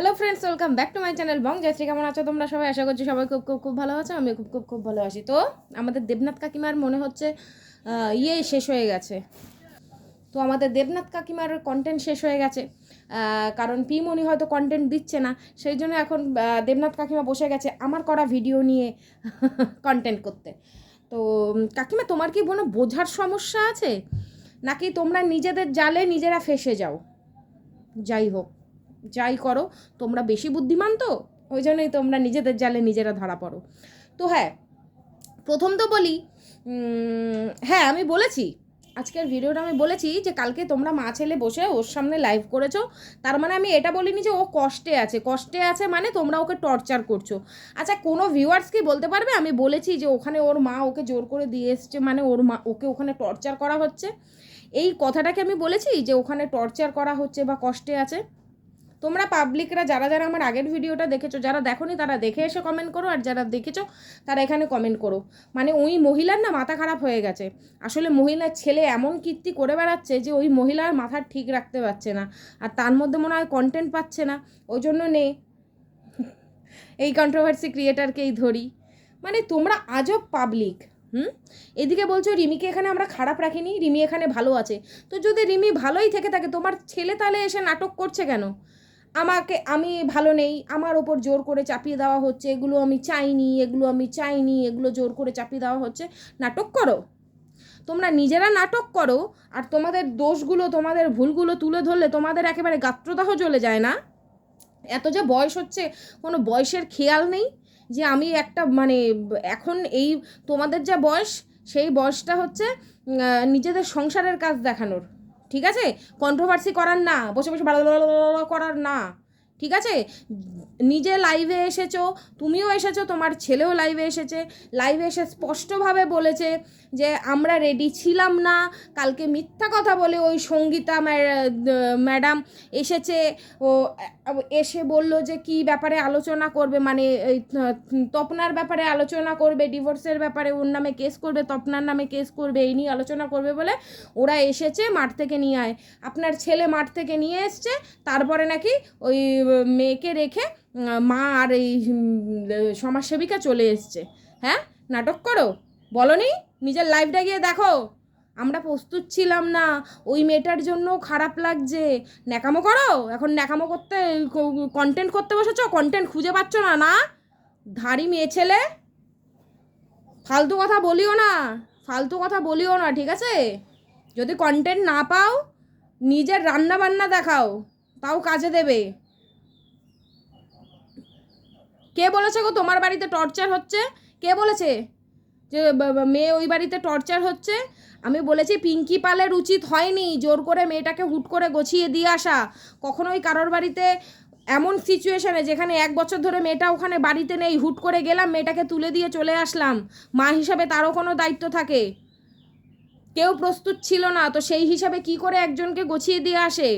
Hello friends welcome back to my channel Bong Joyshree কেমন আছো তোমরা সবাই? আশা করছি সবাই খুব খুব খুব ভালো আছো আমি খুব খুব খুব ভালো আছি। তো আমাদের দেবনাথ কাকিমার মনে হচ্ছে ইয়ে শেষ হয়ে গেছে। তো আমাদের দেবনাথ কাকিমার কন্টেন্ট শেষ হয়ে গেছে। কারণ পিমনি হয়তো কন্টেন্ট দিচ্ছে না, সেই জন্য এখন দেবনাথ কাকিমা বসে গেছে আমার করা ভিডিও নিয়ে কন্টেন্ট করতে। তো কাকিমা, তোমার কি কোনো বোঝার সমস্যা আছে? নাকি তোমরা নিজেদের জালে নিজেরা ফেসে যাও? যাই হোক। যাই করো, তোমরা বেশি বুদ্ধিমান তো, ওই জন্যই তোমরা নিজেদের জালে নিজেরা ধরা পড়ো। তো হ্যাঁ প্রথম তো বলি হ্যাঁ আমি বলেছি, আজকের ভিডিওটা আমি বলেছি যে কালকে তোমরা মা ছেলে বসে ওর সামনে লাইভ করেছ, তার মানে আমি এটা বলিনি যে ও কষ্টে আছে কষ্টে আছে মানে তোমরা ওকে টর্চার করছ। আচ্ছা কোনো ভিউয়ার্স কি বলতে পারবে? আমি বলেছি যে ওখানে ওর মা ওকে জোর করে দিয়ে এসছে মানে ওর মা, ওকে ওখানে টর্চার করা হচ্ছে। এই কথাটাকে আমি বলেছি যে ওখানে টর্চার করা হচ্ছে বা কষ্টে আছে। তোমরা পাবলিকরা যারা যারা আমার আগের ভিডিওটা দেখেছ, যারা দেখোনি তারা দেখে এসে কমেন্ট করো, আর যারা দেখেছ তারা এখানে কমেন্ট করো। মানে ওই মহিলার না মাথা খারাপ হয়ে গেছে। আসলে মহিলার ছেলে এমন কীর্তি করে বেড়াচ্ছে যে ওই মহিলার মাথা ঠিক রাখতে পারছে না। আর তার মধ্যে মনে হয় কন্টেন্ট পাচ্ছে না। ওই জন্য নেই এই কন্ট্রোভার্সি ক্রিয়েটারকেই ধরি। মানে তোমরা আজব পাবলিক হুম? এদিকে বলছো রিমিকে এখানে আমরা খারাপ রাখিনি, রিমি এখানে ভালো আছে। তো যদি রিমি ভালোই থেকে থাকে, তোমার ছেলে তাহলে এসে নাটক করছে কেন? আমাকে, আমি ভালো নেই, আমার ওপর জোর করে চাপিয়ে দেওয়া হচ্ছে, এগুলো আমি চাইনি, এগুলো আমি চাইনি, এগুলো জোর করে চাপিয়ে দেওয়া হচ্ছে, নাটক করো। তোমরা নিজেরা নাটক করো, আর তোমাদের দোষগুলো, তোমাদের ভুলগুলো তুলে ধরলে তোমাদের একেবারে গাত্রদাহ চলে যায় না। এত যে বয়স হচ্ছে, কোনো বয়সের খেয়াল নেই যে আমি একটা মানে এখন এই তোমাদের যা বয়স, সেই বয়সটা হচ্ছে নিজেদের সংসারের কাজ দেখানোর। ঠিক আছে? কন্ট্রোভার্সি করার না, বসে বসে করার না, ঠিক আছে? নিজে লাইভে এসেছ, তুমিও এসেছ, তোমার ছেলেও লাইভে এসেছে লাইভে এসে স্পষ্টভাবে বলেছে যে আমরা রেডি ছিলাম না। কালকে মিথ্যা কথা বলে ওই সঙ্গীতা ম্যাডাম এসেছে। ও, এসে বলল যে কি ব্যাপারে আলোচনা করবে? মানে তপনার ব্যাপারে আলোচনা করবে ডিভোর্সের ব্যাপারে ওর নামে কেস করবে, তপনার নামে কেস করবে, এই নিয়ে আলোচনা করবে বলে ওরা এসেছে মাঠ থেকে নিয়ে আয়। আপনার ছেলে মাঠ থেকে নিয়ে এসছে, তারপরে নাকি ওই মেয়েকে রেখে মা আর এই সমাজসেবিকা চলে এসছে। হ্যাঁ? নাটক করো। বলনি? নিজের লাইফটা গিয়ে দেখো। আমরা প্রস্তুত ছিলাম না। ওই মেয়েটার জন্য খারাপ লাগছে। ন্যাকামো করো। এখন ন্যাকামো করতে কন্টেন্ট করতে বসেছো? কন্টেন্ট খুঁজে পাচ্ছ না না? ধাড়ি মেয়ে ছেলে? ফালতু কথা বলিও না। ফালতু কথা বলিও না, ঠিক আছে? যদি কন্টেন্ট না পাও, নিজের রান্না বান্না দেখাও। তাও কাজে দেবে। কে বলেছে গো তোমার বাড়িতে টর্চার হচ্ছে? কে বলেছে? যে মেয়ে ওই বাড়িতে টর্চার হচ্ছে। আমি বলেছি, পিঙ্কি পালের উচিত হয়নি, জোর করে মেয়েটাকে হুট করে গছিয়ে দিয়ে আসা। কখনোই কারোর বাড়িতে এমন সিচুয়েশানে যেখানে এক বছর ধরে মেয়েটা ওখানে বাড়িতে নেই, হুট করে গেলাম, মেয়েটাকে তুলে দিয়ে চলে আসলাম। মা হিসাবে তারও কোনো দায়িত্ব থাকে। কেউ প্রস্তুত ছিল না, তো সেই হিসাবে কি করে একজনকে গছিয়ে দিয়ে আসে?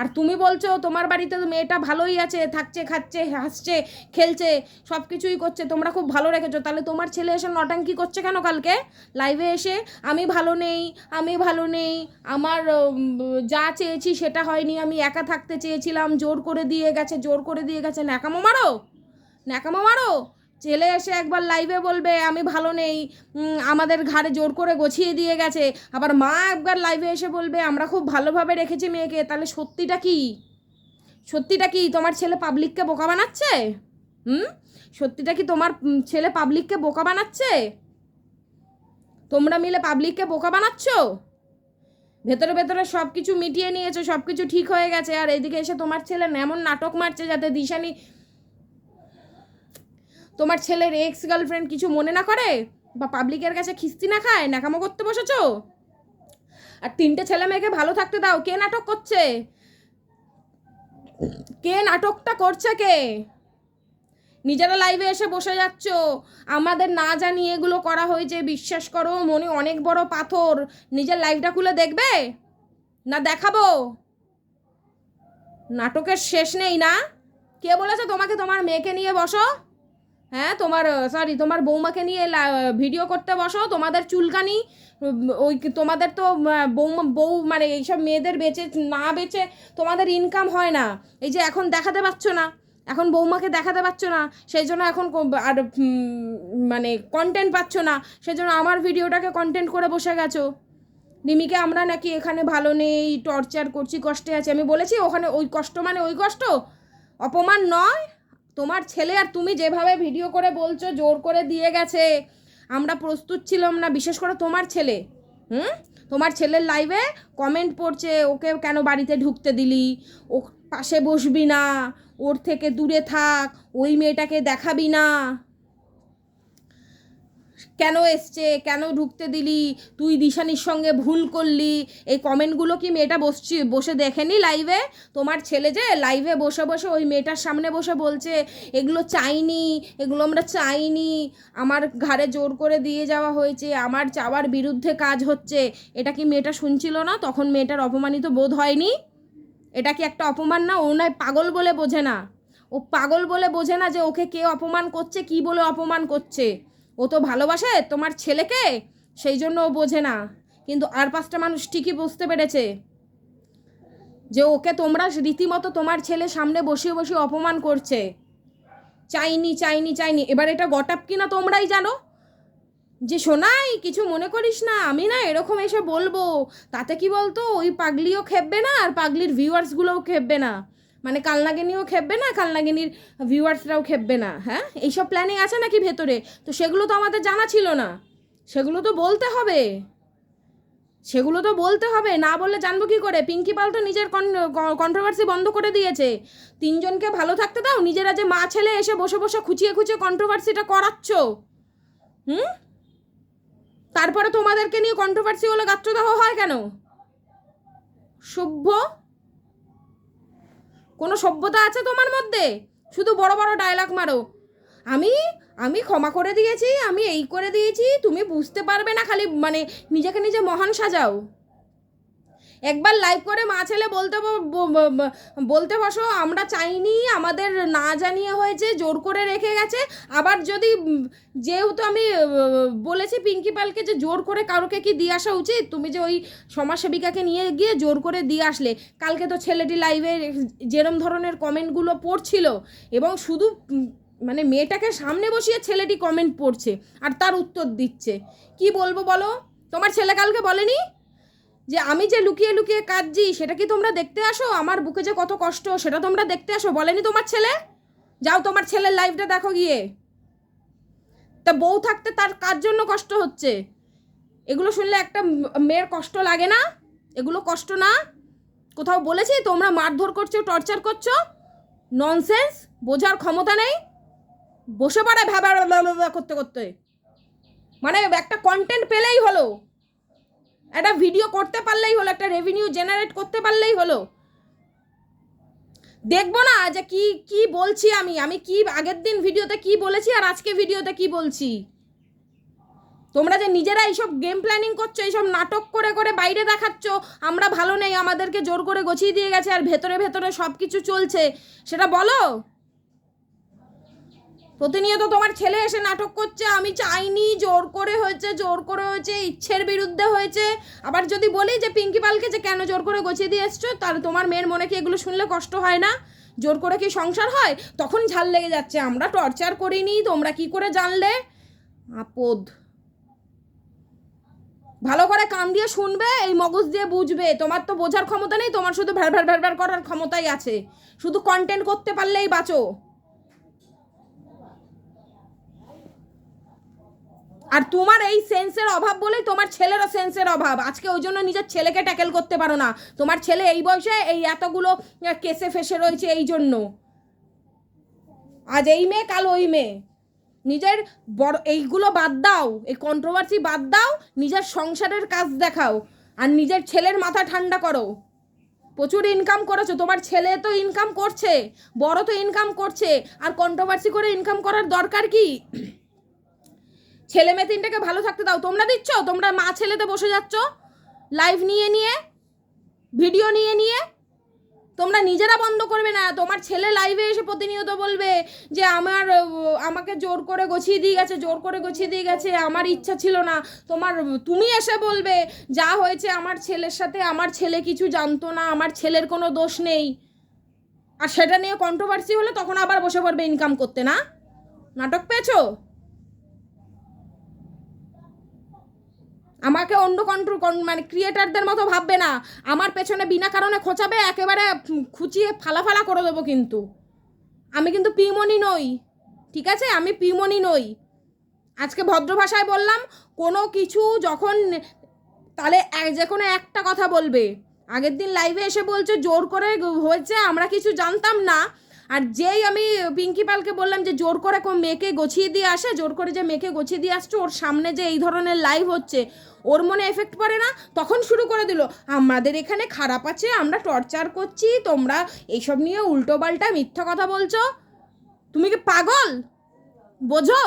আর তুমি বলছো, তোমার বাড়িতে তো মেয়েটা ভালোই আছে, থাকছে, খাচ্ছে, হাসছে, খেলছে, সব কিছুই করছে, তোমরা খুব ভালো রেখেছো। তাহলে তোমার ছেলে এসে নটাঙ্কি করছে কেন কালকে? লাইভে এসে, আমি ভালো নেই, আমি ভালো নেই, আমার যা চেয়েছি সেটা হয়নি, আমি একা থাকতে চেয়েছিলাম, জোর করে দিয়ে গেছে, জোর করে দিয়ে গেছে। ন্যাকামো মারো ন্যাকামো মারো ছেলে এসে একবার লাইভে বলবে, আমি ভালো নেই আমাদের ঘাড়ে জোর করে গছিয়ে দিয়ে গেছে। আবার মা একবার লাইভে এসে বলবে, আমরা খুব ভালোভাবে রেখেছি মেয়েকে, তাহলে সত্যিটা কি? সত্যিটা কি, তোমার ছেলে পাবলিককে বোকা বানাচ্ছে? হুম? সত্যিটা কি তোমার ছেলে পাবলিককে বোকা বানাচ্ছে? তোমরা মিলে পাবলিককে বোকা বানাচ্ছ? ভেতরে ভেতরে সব কিছু মিটিয়ে নিয়েছো সব কিছু ঠিক হয়ে গেছে, আর এদিকে এসে তোমার ছেলে এমন নাটক মারছে যাতে দিশানি তোমার ছেলের এক্স গার্লফ্রেন্ড কিছু মনে না করে? বা পাবলিকের কাছে খিস্তি না খায়? নাকামো করতে বসেছো? আর তিনটে ছেলে মেয়েকে ভালো থাকতে দাও। কে নাটক করছে? কে নাটকটা করছে কে? নিজেরা লাইভে এসে বসে যাচ্ছ। আমাদের না জানি এগুলো করা হয়েছে বিশ্বাস করো, মনে অনেক বড় পাথর। নিজের লাইভটা খুলে দেখবে? না দেখাবো? নাটকের শেষ নেই না? কে বলেছে তোমাকে তোমার মেয়েকে নিয়ে বসো? হ্যাঁ তোমার সরি তোমার বৌমাকে নিয়ে ভিডিও করতে বসো, তোমাদের চুলকানি ওই তোমাদের তো বৌমা, বউ মানে এইসব মেয়েদের বেচে, না বেচে তোমাদের ইনকাম হয় না। এই যে এখন দেখাতে পারছ না, এখন বৌমাকে দেখাতে পারছ না, সেই জন্য এখন আর মানে কন্টেন্ট পাচ্ছ না, সেই জন্য আমার ভিডিওটাকে কন্টেন্ট করে বসে গেছো। রিমিকে আমরা নাকি এখানে ভালো নেই টর্চার করছি, কষ্টে আছে। আমি বলেছি, ওখানে ওই কষ্ট মানে ওই কষ্ট? অপমান নয়? তোমার ছেলে আর তুমি যেভাবে ভিডিও করে বলছো, জোর করে দিয়ে গেছে। আমরা প্রস্তুত ছিলাম না, বিশেষ করে তোমার ছেলে। হুম? তোমার ছেলের লাইভে কমেন্ট পড়ছে, ওকে কেন বাড়িতে ঢুকতে দিলি? ও পাশে বসবি না, ওর থেকে দূরে থাক, ওই মেয়েটাকে দেখাবি না। কেন এসছে? কেন ঢুকতে দিলি? তুই দিশানির সঙ্গে ভুল করলি। এই কমেন্টগুলো কি মেয়েটা বসছি, বসে দেখেনি লাইভে তোমার ছেলে যে লাইভে বসে বসে ওই মেয়েটার সামনে বসে বলছে, এগুলো চাইনি, এগুলো আমরা চাইনি। আমার ঘাড়ে জোর করে দিয়ে যাওয়া হয়েছে, আমার চাওয়ার বিরুদ্ধে কাজ হচ্ছে। এটা কি মেয়েটা শুনছিল না? তখন মেয়েটার অপমানিত বোধ হয়নি? এটা কি একটা অপমান না? ও নয় পাগল বলে বোঝে না। ও পাগল বলে বোঝে না যে ওকে কে অপমান করছে, কি বলে অপমান করছে? ও তো ভালোবাসে তোমার ছেলেকে? সেই জন্য ও বোঝে না। কিন্তু আর পাঁচটা মানুষ ঠিকই বুঝতে পেরেছে যে ওকে তোমরা রীতিমতো তোমার ছেলে সামনে বসিয়ে বসিয়ে অপমান করছে। চাইনি চাইনি চাইনি। এবার এটা গটাপ কিনা তোমরাই জানো? যে শোনাই কিছু মনে করিস না। আমি না এরকম এসে বলব, তাতে কি বলতো? ওই পাগলিও খেপবে না আর পাগলির ভিউয়ার্সগুলোও খেপবে না। মানে কালনাগিনীও খেপবে না, কালনাগিনীর ভিউয়ার্সরাও খেপবে না হ্যাঁ? এইসব প্ল্যানিং আছে নাকি ভেতরে? তো সেগুলো তো আমাদের জানা ছিল না। সেগুলো তো বলতে হবে। সেগুলো তো বলতে হবে। না বললে জানব কি করে? পিঙ্কি পাল তো নিজের কন্ট্রোভার্সি বন্ধ করে দিয়েছে। তিনজনকে ভালো থাকতে দাও, নিজেরা যে মা ছেলে এসে বসে বসে খুঁচিয়ে খুঁচিয়ে কন্ট্রোভার্সিটা করাচ্ছ। হুম? তারপরে তোমাদেরকে নিয়ে কন্ট্রোভার্সি হলে গাত্রদাহ হয় কেন? সভ্য কোনো সভ্যতা আছে তোমার মধ্যে? শুধু বড় বড় ডায়লগ মারো। আমি আমি ক্ষমা করে দিয়েছি, আমি এই করে দিয়েছি, তুমি বুঝতে পারবে না খালি মানে নিজেকে নিজে মহান সাজাও। একবার লাইভ করে মা ছেলে বলতে বলতে বসো, আমরা চাইনি, আমাদের না জানিয়ে হয়েছে, জোর করে রেখে গেছে। আবার যদি যেহেতু আমি বলেছি পিঙ্কি পালকে যে জোর করে কারোকে কি দিয়ে আসা উচিত, তুমি যে ওই সমাজসেবিকাকে নিয়ে গিয়ে জোর করে দিয়ে আসলে, কালকে তো ছেলেটি লাইভে যেরম ধরনের কমেন্টগুলো পড়ছিল, এবং শুধু মানে মেয়েটাকে সামনে বসিয়ে ছেলেটি কমেন্ট পড়ছে, আর তার উত্তর দিচ্ছে। কি বলব বলো? তোমার ছেলে কালকে বলেনি? যে আমি যে লুকিয়ে লুকিয়ে কাঁদছি, সেটা কি তোমরা দেখতে আসো? আমার বুকে যে কত কষ্ট, সেটা তোমরা দেখতে আসো। বলেনি তোমার ছেলে? যাও তোমার ছেলের লাইফটা দেখো গিয়ে। তা বউ থাকতে তার কার জন্য কষ্ট হচ্ছে? এগুলো শুনলে একটা মেয়ের কষ্ট লাগে না? এগুলো কষ্ট না? কোথাও বলেছি? তোমরা মারধর করছ টর্চার করছ? ননসেন্স বোঝার ক্ষমতা নেই? বসে পড়ে ভাবা করতে করতে। মানে একটা কন্টেন্ট পেলেই হলো। একটা ভিডিও করতে পারলেই হলো, একটা রেভিনিউ জেনারেট করতে পারলেই হলো। দেখব না যে কি কি বলছি আমি আমি কি আগের দিন ভিডিওতে কি বলেছি আর আজকে ভিডিওতে কি বলছি। তোমরা যে নিজেরা এইসব গেম প্ল্যানিং করছ, এইসব নাটক করে করে বাইরে দেখাচ্ছ, আমরা ভালো নেই, আমাদেরকে জোর করে গছিয়ে দিয়ে গেছে আর ভেতরে ভেতরে সব কিছু চলছে, সেটা বলো। প্রতিনিয়ত তোমার ছেলে এসে নাটক করছে, আমি চাইনি, জোর করে হয়েছে, জোর করে হয়েছে, ইচ্ছের বিরুদ্ধে হয়েছে। আবার যদি বলি যে পিঙ্কি পালকে যে কেন জোর করে গছিয়ে দিয়ে এসছো, তাহলে তোমার মেয়ের মনে কি এগুলো শুনলে কষ্ট হয় না? জোর করে কি সংসার হয়? তখন ঝাল লেগে যাচ্ছে, আমরা টর্চার করিনি, তোমরা কি করে জানলে? আপদ। ভালো করে কান দিয়ে শুনবে, এই মগজ দিয়ে বুঝবে, তোমার তো বোঝার ক্ষমতা নেই, তোমার শুধু ভ্যার ভ্যার ভ্যার করার ক্ষমতাই আছে। শুধু কন্টেন্ট করতে পারলেই বাঁচো। আর তোমার এই সেন্সের অভাব বলেই তোমার ছেলেরও সেন্সের অভাব। আজকে ওই জন্য নিজের ছেলেকে ট্যাকেল করতে পারো না। তোমার ছেলে এই বয়সে এই এতগুলো কেসে ফেসে রয়েছে এই জন্য। আজ এই মেয়ে, কাল ওই মেয়ে। নিজের বড়, এইগুলো বাদ দাও, এই কন্ট্রোভার্সি বাদ দাও, নিজের সংসারের কাজ দেখাও, আর নিজের ছেলের মাথা ঠান্ডা করো। প্রচুর ইনকাম করেছ, তোমার ছেলে তো ইনকাম করছে, বড় তো ইনকাম করছে, আর কন্ট্রোভার্সি করে ইনকাম করার দরকার কি? ছেলে মেয়ে তিনটাকে ভালো থাকতে দাও। তোমরা দিচ্ছ? তোমরা মা ছেলেতে বসে যাচ্ছ। লাইভ নিয়ে নিয়ে ভিডিও নিয়ে নিয়ে। তোমরা নিজেরা বন্ধ করবে না। তোমার ছেলে লাইভে এসে প্রতিনিয়ত বলবে যে, আমার আমাকে জোর করে গছিয়ে দিয়ে গেছে, জোর করে গছিয়ে দিয়ে গেছে, আমার ইচ্ছা ছিল না। তোমার, তুমি এসে বলবে, যা হয়েছে আমার ছেলের সাথে, আমার ছেলে কিছু জানতো না, আমার ছেলের কোনো দোষ নেই। আর সেটা নিয়ে কন্ট্রোভার্সি হলে তখন আবার বসে পড়বে ইনকাম করতে, না? নাটক পেয়েছ? আমাকে অন্য কন্ট্রোল মানে ক্রিয়েটারদের মতো ভাববে না। আমার পেছনে বিনা কারণে খোঁচাবে, একেবারে খুঁচিয়ে ফালা ফালা করে দেবো কিন্তু। আমি কিন্তু পিমনি নই, ঠিক আছে? আমি পিমনি নই। আজকে ভদ্র ভাষায় বললাম, কোনো কিছু যখন তাহলে যে কোনো একটা কথা বলবে। আগের দিন লাইভে এসে বলছে, জোর করে হয়েছে, আমরা কিছু জানতাম না। আর যেই আমি পিঙ্কি পালকে বললাম যে জোর করে কোন মেয়েকে গছিয়ে দিয়ে আসে, জোর করে যে মেয়েকে গছিয়ে দিয়ে আসছে, ওর সামনে যে এই ধরনের লাইভ হচ্ছে, ওর মনে এফেক্ট পড়ে না? তখন শুরু করে দিল, আমাদের এখানে খারাপ আছে, আমরা টর্চার করছি, তোমরা এইসব নিয়ে উল্টো পাল্টা মিথ্যা কথা বলছো। তুমি কি পাগল? বোঝো?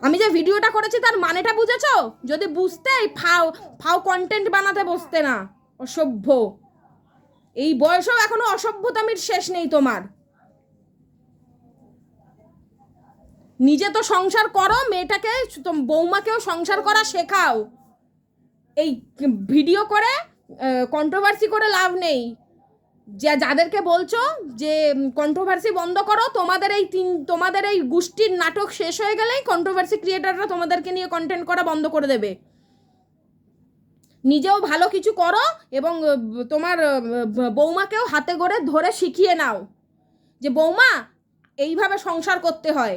আমি যে ভিডিওটা করেছি তার মানেটা বুঝেছ? যদি বুঝতে ফাও ফাও কন্টেন্ট বানাতে বসতে না, অসভ্য। এই বয়সেও এখনও অসভ্যতামির শেষ নেই তোমার। নিজে তো সংসার করো, মেয়েটাকে বৌমাকেও সংসার করা শেখাও। এই ভিডিও করে কন্ট্রোভার্সি করে লাভ নেই। যা, যাদেরকে বলছো যে কন্ট্রোভার্সি বন্ধ করো, তোমাদের এই তিন, তোমাদের এই গোষ্ঠীর নাটক শেষ হয়ে গেলেই কন্ট্রোভার্সি ক্রিয়েটাররা তোমাদেরকে নিয়ে কন্টেন্ট করা বন্ধ করে দেবে। নিজেও ভালো কিছু করো এবং তোমার বৌমাকেও হাতে করে ধরে শিখিয়ে নাও। যে বৌমা, এইভাবে সংসার করতে হয়।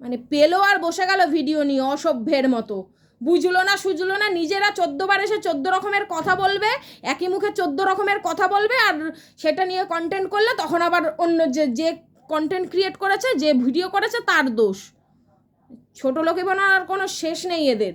মানে পেল আর বসে গেল ভিডিও নিয়ে অসভ্যের মতো। বুঝলো না সুঝলো না, নিজেরা চোদ্দবার এসে চোদ্দ রকমের কথা বলবে, একই মুখে চোদ্দ রকমের কথা বলবে আর সেটা নিয়ে কন্টেন্ট করলে তখন আবার অন্য যে যে কন্টেন্ট ক্রিয়েট করেছে, যে ভিডিও করেছে তার দোষ। ছোটো লোকে বানার কোনো শেষ নেই এদের।